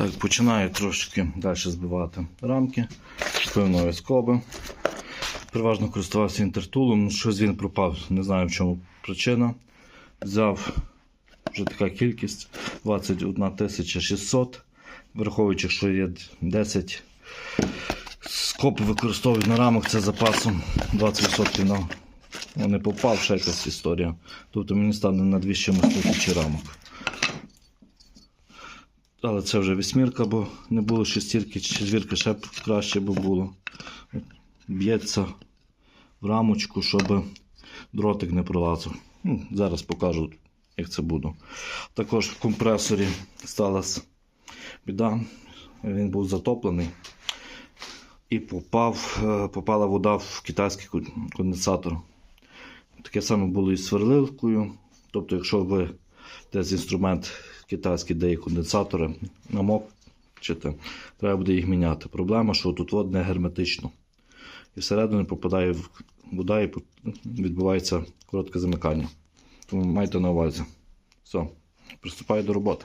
Так, починаю трошки далі збивати рамки, певної скоби. Переважно користувався інтертулом, щось він пропав, не знаю в чому причина. Взяв вже така кількість 21 600, враховуючи, що є 10 скоп використовують на рамах, це запасом 20% на не попав, ще якась історія. Тобто мені стане на 2 з тисячі рамок. Але це вже вісьмірка, бо не було шестірки, четвірка ще б краще би було. Б'ється в рамочку, щоб дротик не пролазив. Ну, зараз покажу, як це буде. Також в компресорі сталася біда. Він був затоплений. І попав, е, попала вода в китайський конденсатор. Таке саме було і з сверлилкою. Тобто, якщо ви десь інструмент китайський, де є конденсатори, намок. намокчите, треба буде їх міняти. Проблема, що тут вод не герметично. І всередину попадає вода і відбувається коротке замикання. Тому майте на увазі. Все, приступаю до роботи.